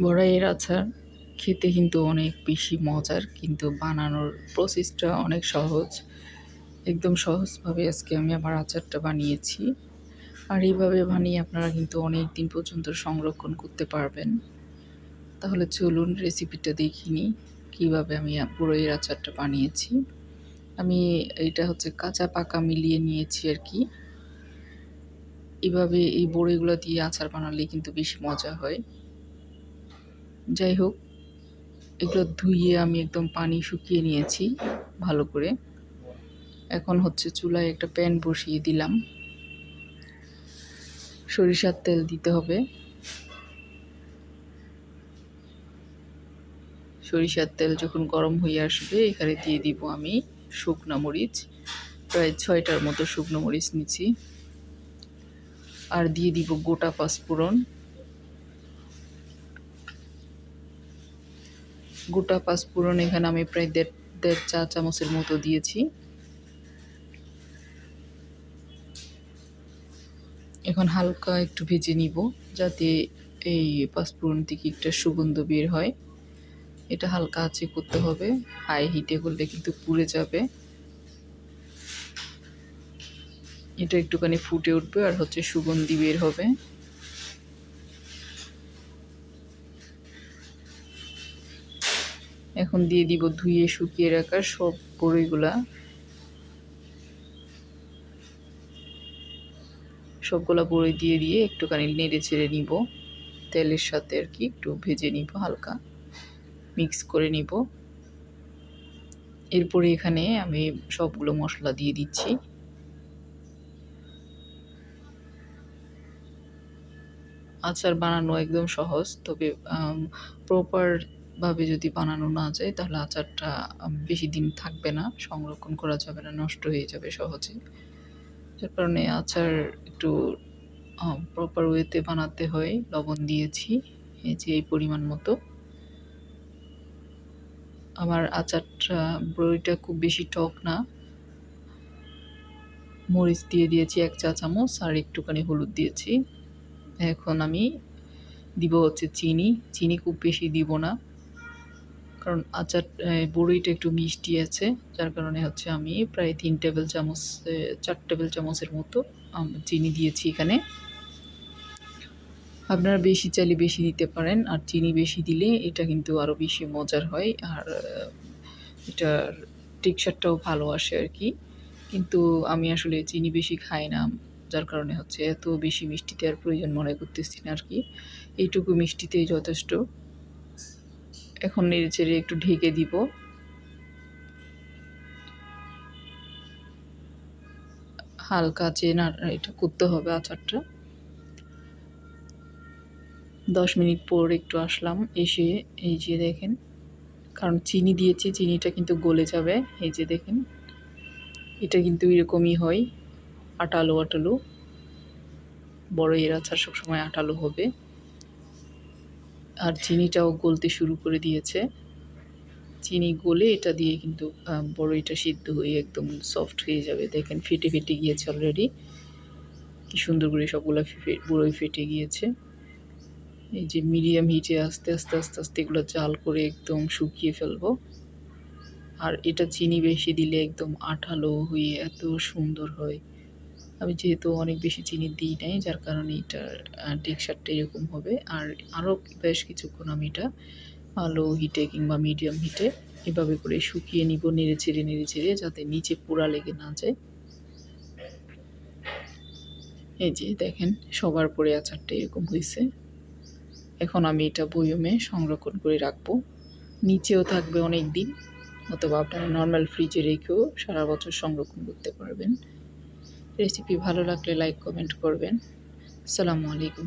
বড়াইয়ের আচার খেতে কিন্তু অনেক বেশি মজার, কিন্তু বানানোর প্রসেসটা অনেক সহজ। একদম সহজভাবে আজকে আমি আমার আচারটা বানিয়েছি। আর এইভাবে বানিয়ে আপনারা কিন্তু অনেক দিন পর্যন্ত সংরক্ষণ করতে পারবেন। তাহলে চলুন রেসিপিটা দেখিনি কীভাবে আমি বড়ইয়ের আচারটা বানিয়েছি। আমি এটা হচ্ছে কাঁচা পাকা মিলিয়ে নিয়েছি আর কি। এভাবে এই বড়িগুলো দিয়ে আচার বানালে কিন্তু বেশি মজা হয়। যাই হোক, এগুলো ধুইয়ে আমি একদম পানি শুকিয়ে নিয়েছি ভালো করে। এখন হচ্ছে চুলায় একটা প্যান বসিয়ে দিলাম। সরিষার তেল দিতে হবে। সরিষার তেল যখন গরম হয়ে আসবে, এখানে দিয়ে দিব আমি শুকনো মরিচ। প্রায় ছয়টার মতো শুকনো মরিচ নিচ্ছি। আর দিয়ে দিব গোটা পাঁচফোড়ন। গোটা পাঁচফোড়ন এখানে আমি প্রায় দেড় দেড় চা চামচের মতো দিয়েছি। এখন হালকা একটু ভেজে নিব, যাতে এই পাঁচফোড়ন থেকে একটা সুগন্ধ বের হয়। এটা হালকা আছে করতে হবে, হাই হিটে করলে কিন্তু পুড়ে যাবে। এটা একটুখানি ফুটে উঠবে আর হচ্ছে সুগন্ধি বের হবে। এখন দিয়ে দিব ধুয়ে, শুকিয়ে রাখা সব বড়িগুলা সবগুলা বড়ি দিয়ে দিয়ে একটুখানি নেড়ে ছেড়ে নিব। তেলের সাথে আর কি একটু ভেজে নিব হালকা মিক্স করে নিব। এরপরে এখানে আমি সবগুলো মশলা দিয়ে দিচ্ছি। আচার বানানো একদম সহজ, তবে প্রপার ভাবে যদি বানানো না যায়, তাহলে আচারটা বেশি দিন থাকবে না, সংরক্ষণ করা যাবে না, নষ্ট হয়ে যাবে সহজে যার কারণে আচার একটু প্রপার ওয়েতে বানাতে হয়, লবণ দিয়েছি, এই যে এই পরিমাণ মতো। আমার আচারটা বড়িটা খুব বেশি টক না। মরিচ দিয়ে দিয়েছি এক চা চামচ, আর একটুখানি হলুদ দিয়েছি। এখন আমি দিব হচ্ছে চিনি। চিনি খুব বেশি দিব না। কারণ আচার বড়িটা একটু মিষ্টি আছে, যার কারণে হচ্ছে আমি প্রায় তিন টেবিল চামচ চার টেবিল চামচের মতো চিনি দিয়েছি এখানে। আপনারা বেশি চাইলে বেশি দিতে পারেন, আর চিনি বেশি দিলে এটা কিন্তু আরও বেশি মজার হয়, আর, এটার টেক্সচারটাও ভালো আসে আর কি। কিন্তু আমি আসলে চিনি বেশি খাই না, যার কারণে হচ্ছে এত বেশি মিষ্টিতে আর প্রয়োজন মনে করতেছি না আর কি। এইটুকু মিষ্টিতেই যথেষ্ট। এখন নেড়ে চেড়ে একটু ঢেকে দিব। হালকা চেনা এটা করতে হবে আচারটা। দশ মিনিট পর একটু আসলাম, এসে এই যে দেখেন, কারণ চিনি দিয়েছি, চিনিটা কিন্তু গলে যাবে, এই যে দেখেন। এটা কিন্তু এরকমই হয় আটালো আটালো বড় এর আচার সবসময় আটালো হবে। আর চিনিটাও গলতে শুরু করে দিয়েছে। চিনি গলে এটা দিয়ে কিন্তু বড়ইটা সিদ্ধ হয়ে একদম সফট হয়ে যাবে। দেখেন ফেটে ফেটে গিয়েছে অলরেডি কি সুন্দর করে সবগুলো বড়ই ফেটে গিয়েছে। এই যে মিডিয়াম হিটে আস্তে আস্তে আস্তে আস্তে এগুলো জাল করে একদম শুকিয়ে ফেলব। আর এটা চিনি বেশি দিলে একদম আঠালো হয়ে এত সুন্দর হয়। আমি যেহেতু অনেক বেশি চিনি দিই নাই, যার কারণে এটার টেক্সচারটা এরকম হবে। আর আরও বেশ কিছুক্ষণ আমি এটা ভালো হিটে কিংবা মিডিয়াম হিটে এভাবে করে শুকিয়ে নিব, নেড়ে ছেড়ে নেড়ে ছেড়ে যাতে নিচে পোড়া লেগে না যায়। এই যে দেখেন, সবার পরে আচারটা এরকম হয়েছে এখন আমি এটা বয়মে সংরক্ষণ করে রাখব। নিচেও থাকবে অনেক দিন অথবা আপনারা নর্মাল ফ্রিজে রেখেও সারা বছর সংরক্ষণ করতে পারবেন। রেসিপি ভালো লাগলে লাইক কমেন্ট করবেন। সালামু আলাইকুম